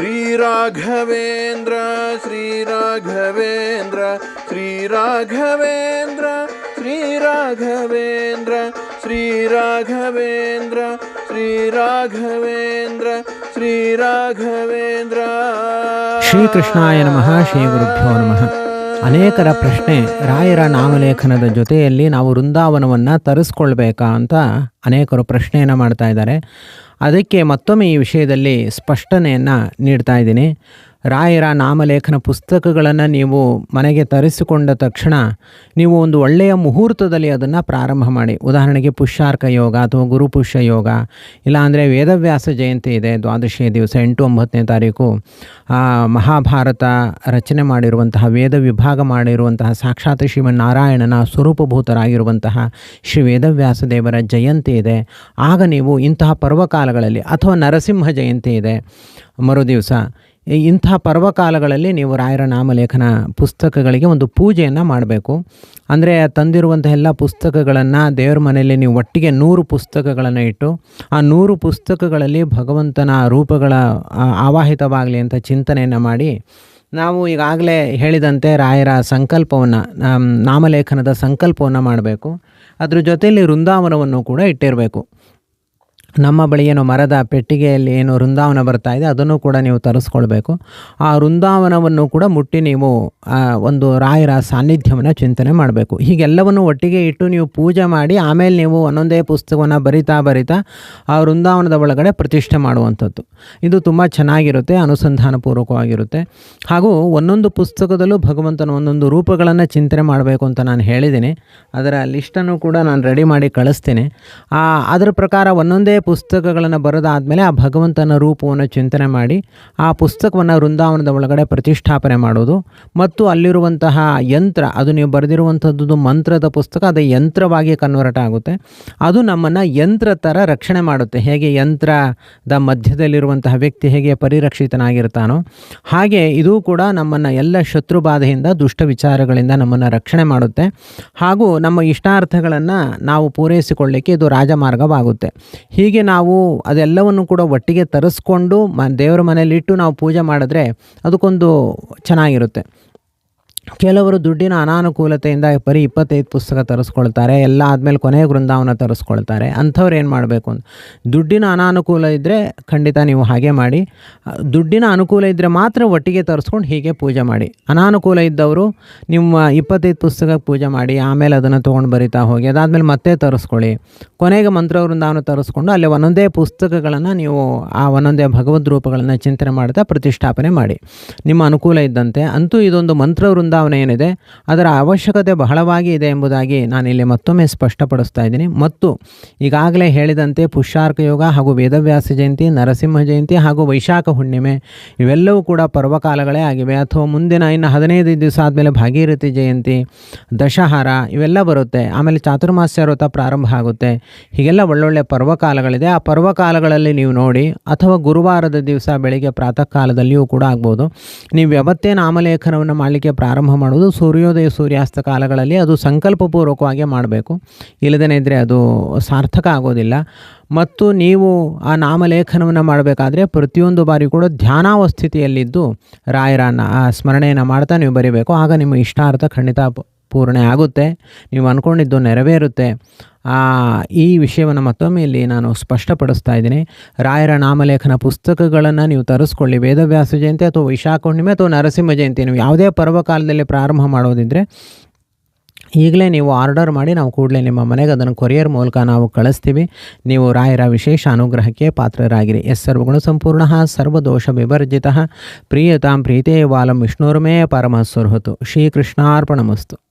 श्रीराघवेन्द्र श्रीराघवेन्द्र श्रीराघवेन्द्र श्रीराघवेन्द्र श्रीराघवेन्द्र श्रीराघवेन्द्र श्रीराघवेन्द्र। श्रीकृष्णाय नमः श्रीगुरुभ्यो नमः। ಅನೇಕರ ಪ್ರಶ್ನೆ, ರಾಯರ ನಾಮಲೇಖನದ ಜೊತೆಯಲ್ಲಿ ನಾವು ವೃಂದಾವನವನ್ನು ತರಿಸ್ಕೊಳ್ಬೇಕಾ ಅಂತ ಅನೇಕರು ಪ್ರಶ್ನೆಯನ್ನು ಮಾಡ್ತಾ ಇದ್ದಾರೆ. ಅದಕ್ಕೆ ಮತ್ತೊಮ್ಮೆ ಈ ವಿಷಯದಲ್ಲಿ ಸ್ಪಷ್ಟನೆಯನ್ನು ನೀಡ್ತಾ ಇದ್ದೀನಿ. ರಾಯರ ನಾಮಲೇಖನ ಪುಸ್ತಕಗಳನ್ನು ನೀವು ಮನೆಗೆ ತರಿಸಿಕೊಂಡ ತಕ್ಷಣ ನೀವು ಒಂದು ಒಳ್ಳೆಯ ಮುಹೂರ್ತದಲ್ಲಿ ಅದನ್ನು ಪ್ರಾರಂಭ ಮಾಡಿ. ಉದಾಹರಣೆಗೆ ಪುಷ್ಯಾರ್ಕ ಯೋಗ ಅಥವಾ ಗುರುಪುಷ್ಯ ಯೋಗ, ಇಲ್ಲಾಂದರೆ ವೇದವ್ಯಾಸ ಜಯಂತಿ ಇದೆ, ದ್ವಾದಶಿಯ ದಿವಸ ಎಂಟು ಒಂಬತ್ತನೇ ತಾರೀಕು. ಮಹಾಭಾರತ ರಚನೆ ಮಾಡಿರುವಂತಹ, ವೇದ ವಿಭಾಗ ಮಾಡಿರುವಂತಹ, ಸಾಕ್ಷಾತ್ ಶ್ರೀಮನ್ನಾರಾಯಣನ ಸ್ವರೂಪಭೂತರಾಗಿರುವಂತಹ ಶ್ರೀ ವೇದವ್ಯಾಸ ದೇವರ ಜಯಂತಿ ಇದೆ. ಆಗ ನೀವು ಇಂತಹ ಪರ್ವಕಾಲಗಳಲ್ಲಿ, ಅಥವಾ ನರಸಿಂಹ ಜಯಂತಿ ಇದೆ ಮರು ಇಂಥ ಪರ್ವಕಾಲಗಳಲ್ಲಿ ನೀವು ರಾಯರ ನಾಮಲೇಖನ ಪುಸ್ತಕಗಳಿಗೆ ಒಂದು ಪೂಜೆಯನ್ನು ಮಾಡಬೇಕು. ಅಂದರೆ ತಂದಿರುವಂಥ ಎಲ್ಲ ಪುಸ್ತಕಗಳನ್ನು ದೇವರ ಮನೆಯಲ್ಲಿ ನೀವು ಒಟ್ಟಿಗೆ ನೂರು ಪುಸ್ತಕಗಳನ್ನು ಇಟ್ಟು, ಆ ನೂರು ಪುಸ್ತಕಗಳಲ್ಲಿ ಭಗವಂತನ ರೂಪಗಳ ಆವಾಹಿತವಾಗಲಿ ಅಂತ ಚಿಂತನೆಯನ್ನು ಮಾಡಿ, ನಾವು ಈಗಾಗಲೇ ಹೇಳಿದಂತೆ ರಾಯರ ಸಂಕಲ್ಪವನ್ನು ನಾಮಲೇಖನದ ಸಂಕಲ್ಪವನ್ನು ಮಾಡಬೇಕು. ಅದ್ರ ಜೊತೆಯಲ್ಲಿ ವೃಂದಾವನವನ್ನು ಕೂಡ ಇಟ್ಟಿರಬೇಕು. ನಮ್ಮ ಬಳಿ ಏನು ಮರದ ಪೆಟ್ಟಿಗೆಯಲ್ಲಿ ಏನು ವೃಂದಾವನ ಬರ್ತಾ ಇದೆ, ಅದನ್ನು ಕೂಡ ನೀವು ತರಿಸ್ಕೊಳ್ಬೇಕು. ಆ ವೃಂದಾವನವನ್ನು ಕೂಡ ಮುಟ್ಟಿ ನೀವು ಒಂದು ರಾಯರ ಸಾನ್ನಿಧ್ಯವನ್ನು ಚಿಂತನೆ ಮಾಡಬೇಕು. ಹೀಗೆಲ್ಲವನ್ನು ಒಟ್ಟಿಗೆ ಇಟ್ಟು ನೀವು ಪೂಜೆ ಮಾಡಿ, ಆಮೇಲೆ ನೀವು ಒಂದೊಂದೇ ಪುಸ್ತಕವನ್ನು ಬರಿತಾ ಬರಿತಾ ಆ ವೃಂದಾವನದ ಒಳಗಡೆ ಪ್ರತಿಷ್ಠೆ ಮಾಡುವಂಥದ್ದು. ಇದು ತುಂಬ ಚೆನ್ನಾಗಿರುತ್ತೆ, ಅನುಸಂಧಾನಪೂರ್ವಕವಾಗಿರುತ್ತೆ. ಹಾಗೂ ಒಂದೊಂದು ಪುಸ್ತಕದಲ್ಲೂ ಭಗವಂತನ ಒಂದೊಂದು ರೂಪಗಳನ್ನು ಚಿಂತನೆ ಮಾಡಬೇಕು ಅಂತ ನಾನು ಹೇಳಿದ್ದೀನಿ. ಅದರ ಲಿಸ್ಟನ್ನು ಕೂಡ ನಾನು ರೆಡಿ ಮಾಡಿ ಕಳಿಸ್ತೀನಿ. ಅದರ ಪ್ರಕಾರ ಒಂದೊಂದೇ ಪುಸ್ತಕಗಳನ್ನು ಬರೆದಾದಮೇಲೆ ಆ ಭಗವಂತನ ರೂಪವನ್ನು ಚಿಂತನೆ ಮಾಡಿ ಆ ಪುಸ್ತಕವನ್ನು ವೃಂದಾವನದ ಒಳಗಡೆ ಪ್ರತಿಷ್ಠಾಪನೆ ಮಾಡೋದು. ಮತ್ತು ಅಲ್ಲಿರುವಂತಹ ಯಂತ್ರ, ಅದು ನೀವು ಬರೆದಿರುವಂಥದ್ದು ಮಂತ್ರದ ಪುಸ್ತಕ, ಅದು ಯಂತ್ರವಾಗಿ ಕನ್ವರ್ಟ್ ಆಗುತ್ತೆ. ಅದು ನಮ್ಮನ್ನು ಯಂತ್ರ ಥರ ರಕ್ಷಣೆ ಮಾಡುತ್ತೆ. ಹೇಗೆ ಯಂತ್ರದ ಮಧ್ಯದಲ್ಲಿರುವಂತಹ ವ್ಯಕ್ತಿ ಹೇಗೆ ಪರಿರಕ್ಷಿತನಾಗಿರ್ತಾನೋ, ಹಾಗೆ ಇದು ಕೂಡ ನಮ್ಮನ್ನು ಎಲ್ಲ ಶತ್ರು ಬಾಧೆಯಿಂದ, ದುಷ್ಟ ವಿಚಾರಗಳಿಂದ ನಮ್ಮನ್ನು ರಕ್ಷಣೆ ಮಾಡುತ್ತೆ. ಹಾಗೂ ನಮ್ಮ ಇಷ್ಟಾರ್ಥಗಳನ್ನು ನಾವು ಪೂರೈಸಿಕೊಳ್ಳಿಕ್ಕೆ ಇದು ರಾಜಮಾರ್ಗವಾಗುತ್ತೆ. ಹೀಗೆ ನಾವು ಅದೆಲ್ಲವನ್ನು ಕೂಡ ಒಟ್ಟಿಗೆ ತರಿಸ್ಕೊಂಡು ಮ ದೇವರ ಮನೆಯಲ್ಲಿಟ್ಟು ನಾವು ಪೂಜೆ ಮಾಡಿದ್ರೆ ಅದಕ್ಕೊಂದು ಚೆನ್ನಾಗಿರುತ್ತೆ. ಕೆಲವರು ದುಡ್ಡಿನ ಅನಾನುಕೂಲತೆಯಿಂದ ಬರೀ ಇಪ್ಪತ್ತೈದು ಪುಸ್ತಕ ತರಿಸ್ಕೊಳ್ತಾರೆ, ಎಲ್ಲ ಆದಮೇಲೆ ಕೊನೆಯ ವೃಂದಾವನ ತರಿಸ್ಕೊಳ್ತಾರೆ. ಅಂಥವ್ರು ಏನು ಮಾಡಬೇಕು ಅಂತ. ದುಡ್ಡಿನ ಅನಾನುಕೂಲ ಇದ್ದರೆ ಖಂಡಿತ ನೀವು ಹಾಗೆ ಮಾಡಿ. ದುಡ್ಡಿನ ಅನುಕೂಲ ಇದ್ದರೆ ಮಾತ್ರ ಒಟ್ಟಿಗೆ ತರಿಸ್ಕೊಂಡು ಹೀಗೆ ಪೂಜೆ ಮಾಡಿ. ಅನಾನುಕೂಲ ಇದ್ದವರು ನಿಮ್ಮ ಇಪ್ಪತ್ತೈದು ಪುಸ್ತಕ ಪೂಜೆ ಮಾಡಿ, ಆಮೇಲೆ ಅದನ್ನು ತೊಗೊಂಡು ಬರಿತಾ ಹೋಗಿ, ಅದಾದಮೇಲೆ ಮತ್ತೆ ತರಿಸ್ಕೊಳ್ಳಿ. ಕೊನೆಗೆ ಮಂತ್ರ ವೃಂದಾವನ ತರಿಸ್ಕೊಂಡು ಅಲ್ಲಿ ಒಂದೊಂದೇ ಪುಸ್ತಕಗಳನ್ನು ನೀವು ಆ ಒಂದೊಂದೇ ಭಗವದ್ ರೂಪಗಳನ್ನು ಚಿಂತನೆ ಮಾಡ್ತಾ ಪ್ರತಿಷ್ಠಾಪನೆ ಮಾಡಿ. ನಿಮ್ಮ ಅನುಕೂಲ ಇದ್ದಂತೆ. ಅಂತೂ ಇದೊಂದು ಮಂತ್ರ ಏನಿದೆ, ಅದರ ಅವಶ್ಯಕತೆ ಬಹಳವಾಗಿ ಇದೆ ಎಂಬುದಾಗಿ ನಾನು ಇಲ್ಲಿ ಮತ್ತೊಮ್ಮೆ ಸ್ಪಷ್ಟಪಡಿಸ್ತಾ ಇದ್ದೀನಿ. ಮತ್ತು ಈಗಾಗಲೇ ಹೇಳಿದಂತೆ ಪುಷ್ಯಾರ್ಕ ಯೋಗ ಹಾಗೂ ವೇದವ್ಯಾಸ ಜಯಂತಿ, ನರಸಿಂಹ ಜಯಂತಿ ಹಾಗೂ ವೈಶಾಖ ಹುಣ್ಣಿಮೆ ಇವೆಲ್ಲವೂ ಕೂಡ ಪರ್ವಕಾಲಗಳೇ ಆಗಿವೆ. ಅಥವಾ ಮುಂದಿನ ಇನ್ನು ಹದಿನೈದು ದಿವಸ ಆದಮೇಲೆ ಭಾಗೀರಥಿ ಜಯಂತಿ, ದಶಹಾರ ಇವೆಲ್ಲ ಬರುತ್ತೆ. ಆಮೇಲೆ ಚಾತುರ್ಮಾಸ್ಯ ವ್ರತ ಪ್ರಾರಂಭ ಆಗುತ್ತೆ. ಹೀಗೆಲ್ಲ ಒಳ್ಳೊಳ್ಳೆ ಪರ್ವಕಾಲಗಳಿದೆ. ಆ ಪರ್ವಕಾಲಗಳಲ್ಲಿ ನೀವು ನೋಡಿ, ಅಥವಾ ಗುರುವಾರದ ದಿವಸ, ಬೆಳಿಗ್ಗೆ ಪ್ರಾತಃ ಕಾಲದಲ್ಲಿಯೂ ಕೂಡ ಆಗ್ಬೋದು. ನೀವು ಯಾವತ್ತೇ ನಾಮಲೇಖನವನ್ನು ಮಾಡಲಿಕ್ಕೆ ಪ್ರಾರಂಭ ಮಾಡೋದು ಸೂರ್ಯೋದಯ ಸೂರ್ಯಾಸ್ತ ಕಾಲಗಳಲ್ಲಿ ಅದು ಸಂಕಲ್ಪಪೂರ್ವಕವಾಗಿ ಮಾಡಬೇಕು. ಇಲ್ಲದೇ ಇದ್ದರೆ ಅದು ಸಾರ್ಥಕ ಆಗೋದಿಲ್ಲ. ಮತ್ತು ನೀವು ಆ ನಾಮಲೇಖನವನ್ನು ಮಾಡಬೇಕಾದ್ರೆ ಪ್ರತಿಯೊಂದು ಬಾರಿ ಕೂಡ ಧ್ಯಾನಾವಸ್ಥಿತಿಯಲ್ಲಿದ್ದು ರಾಯರನ್ನು, ಆ ಸ್ಮರಣೆಯನ್ನು ಮಾಡ್ತಾ ನೀವು ಬರಿಬೇಕು. ಆಗ ನಿಮ್ಮ ಇಷ್ಟಾರ್ಥ ಖಂಡಿತ ಪೂರ್ಣೆ ಆಗುತ್ತೆ. ನೀವು ಅಂದ್ಕೊಂಡಿದ್ದು ನೆರವೇರುತ್ತೆ. ಈ ವಿಷಯವನ್ನು ಮತ್ತೊಮ್ಮೆ ಇಲ್ಲಿ ನಾನು ಸ್ಪಷ್ಟಪಡಿಸ್ತಾ ಇದ್ದೀನಿ. ರಾಯರ ನಾಮಲೇಖನ ಪುಸ್ತಕಗಳನ್ನು ನೀವು ತರಿಸ್ಕೊಳ್ಳಿ. ವೇದವ್ಯಾಸ ಜಯಂತಿ ಅಥವಾ ವೈಶಾಖ ಹುಣ್ಣಿಮೆ ಅಥವಾ ನರಸಿಂಹ ಜಯಂತಿ, ನೀವು ಯಾವುದೇ ಪರ್ವಕಾಲದಲ್ಲಿ ಪ್ರಾರಂಭ ಮಾಡೋದಿದ್ದರೆ ಈಗಲೇ ನೀವು ಆರ್ಡರ್ ಮಾಡಿ ನಾವು ಕೂಡಲೇ ನಿಮ್ಮ ಮನೆಗೆ ಅದನ್ನು ಕೊರಿಯರ್ ಮೂಲಕ ನಾವು ಕಳಿಸ್ತೀವಿ. ನೀವು ರಾಯರ ವಿಶೇಷ ಅನುಗ್ರಹಕ್ಕೆ ಪಾತ್ರರಾಗಿರಿ. ಎಸ್ ಸರ್ವಗುಣ ಸಂಪೂರ್ಣ ಸರ್ವದೋಷ ವಿವರ್ಜಿತ ಪ್ರಿಯತಾಂ ಪ್ರೀತೇ ವಾಲಂ ವಿಷ್ಣುರ್ಮೇ ಪರಮ ಸುರ್ಹತು ಶ್ರೀಕೃಷ್ಣಾರ್ಪಣಮಸ್ತು.